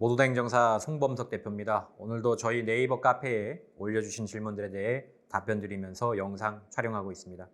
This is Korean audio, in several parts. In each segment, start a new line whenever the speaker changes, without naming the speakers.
모두 다 행정사 송범석 대표입니다. 오늘도 저희 네이버 카페에 올려주신 질문들에 대해 답변 드리면서 영상 촬영하고 있습니다.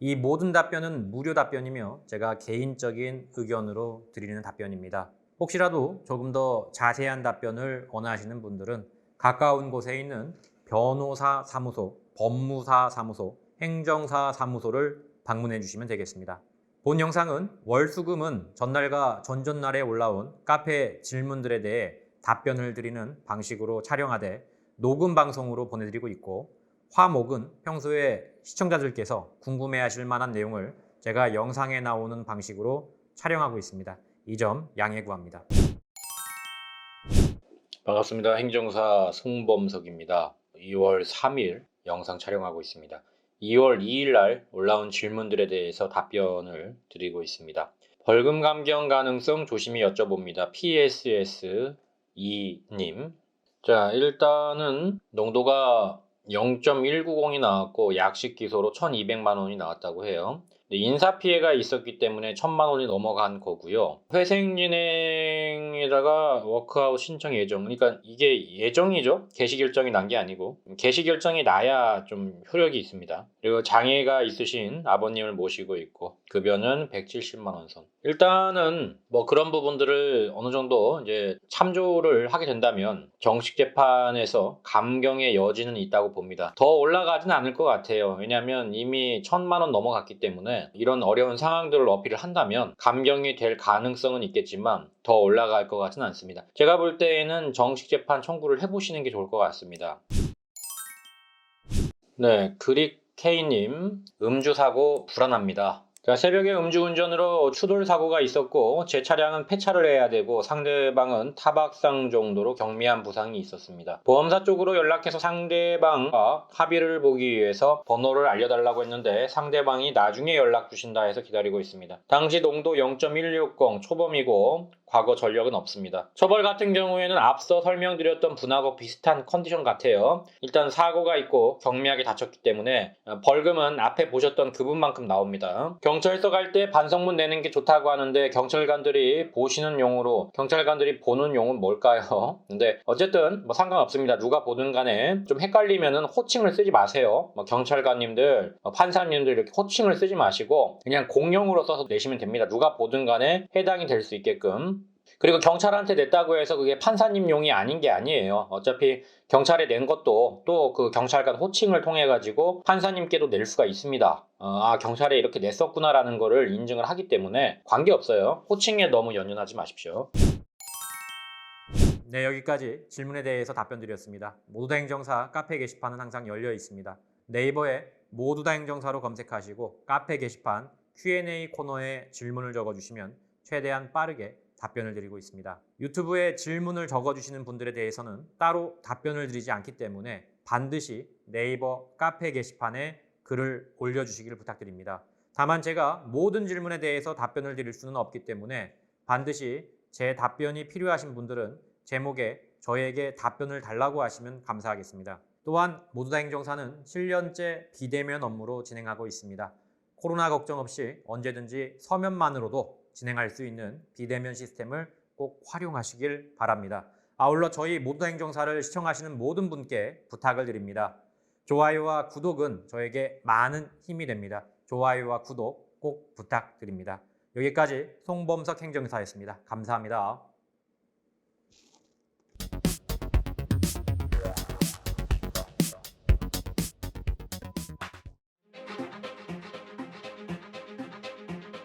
이 모든 답변은 무료 답변이며 제가 개인적인 의견으로 드리는 답변입니다. 혹시라도 조금 더 자세한 답변을 원하시는 분들은 가까운 곳에 있는 변호사 사무소, 법무사 사무소, 행정사 사무소를 방문해 주시면 되겠습니다. 본 영상은 월수금은 전날과 전전날에 올라온 카페 질문들에 대해 답변을 드리는 방식으로 촬영하되 녹음 방송으로 보내드리고 있고 화목은 평소에 시청자들께서 궁금해하실 만한 내용을 제가 영상에 나오는 방식으로 촬영하고 있습니다. 이 점 양해 구합니다. 반갑습니다. 행정사 송범석입니다. 2월 3일 영상 촬영하고 있습니다. 2월 2일 날 올라온 질문들에 대해서 답변을 드리고 있습니다. 벌금 감경 가능성 조심히 여쭤봅니다. PSS 2님. 자, 일단은 농도가 0.190이 나왔고 약식 기소로 1200만 원이 나왔다고 해요. 근데 인사 피해가 있었기 때문에 1000만 원이 넘어간 거고요. 회생 진행에다가 워크아웃 신청 예정. 그러니까 이게 예정이죠. 개시 결정이 난 게 아니고 개시 결정이 나야 좀 효력이 있습니다. 그리고 장애가 있으신 아버님을 모시고 있고 급여는 170만 원 선. 일단은 뭐 그런 부분들을 어느 정도 이제 참조를 하게 된다면 정식 재판에서 감경의 여지는 있다고 봅니다. 더 올라가진 않을 것 같아요. 왜냐하면 이미 천만 원 넘어갔기 때문에 이런 어려운 상황들을 어필을 한다면 감경이 될 가능성은 있겠지만 더 올라갈 것 같지는 않습니다. 제가 볼 때에는 정식 재판 청구를 해보시는 게 좋을 것 같습니다. 네, 그릭 K님 음주 사고 불안합니다. 자, 새벽에 음주운전으로 추돌 사고가 있었고 제 차량은 폐차를 해야 되고 상대방은 타박상 정도로 경미한 부상이 있었습니다. 보험사 쪽으로 연락해서 상대방과 합의를 보기 위해서 번호를 알려달라고 했는데 상대방이 나중에 연락 주신다 해서 기다리고 있습니다. 당시 농도 0.160 초범이고 과거 전력은 없습니다. 처벌 같은 경우에는 앞서 설명드렸던 분하고 비슷한 컨디션 같아요. 일단 사고가 있고 경미하게 다쳤기 때문에 어, 벌금은 앞에 보셨던 그분만큼 나옵니다. 경찰서 갈 때 반성문 내는 게 좋다고 하는데 경찰관들이 보시는 용으로 경찰관들이 보는 용은 뭘까요? 근데 어쨌든 뭐 상관없습니다. 누가 보든 간에 좀 헷갈리면은 호칭을 쓰지 마세요. 뭐 경찰관님들, 뭐 판사님들 이렇게 호칭을 쓰지 마시고 그냥 공용으로 써서 내시면 됩니다. 누가 보든 간에 해당이 될 수 있게끔 그리고 경찰한테 냈다고 해서 그게 판사님 용이 아닌 게 아니에요. 어차피 경찰에 낸 것도 또 그 경찰관 호칭을 통해 가지고 판사님께도 낼 수가 있습니다. 어, 아 경찰에 이렇게 냈었구나라는 거를 인증을 하기 때문에 관계 없어요. 호칭에 너무 연연하지 마십시오. 네 여기까지 질문에 대해서 답변 드렸습니다. 모두 다 행정사 카페 게시판은 항상 열려 있습니다. 네이버에 모두 다 행정사로 검색하시고 카페 게시판 Q&A 코너에 질문을 적어주시면 최대한 빠르게 답변을 드리고 있습니다. 유튜브에 질문을 적어주시는 분들에 대해서는 따로 답변을 드리지 않기 때문에 반드시 네이버 카페 게시판에 글을 올려주시기를 부탁드립니다. 다만 제가 모든 질문에 대해서 답변을 드릴 수는 없기 때문에 반드시 제 답변이 필요하신 분들은 제목에 저에게 답변을 달라고 하시면 감사하겠습니다. 또한 모두 다 행정사는 7년째 비대면 업무로 진행하고 있습니다. 코로나 걱정 없이 언제든지 서면만으로도 진행할 수 있는 비대면 시스템을 꼭 활용하시길 바랍니다. 아울러 저희 모두 행정사를 시청하시는 모든 분께 부탁을 드립니다. 좋아요와 구독은 저에게 많은 힘이 됩니다. 좋아요와 구독 꼭 부탁드립니다. 여기까지 송범석 행정사였습니다. 감사합니다.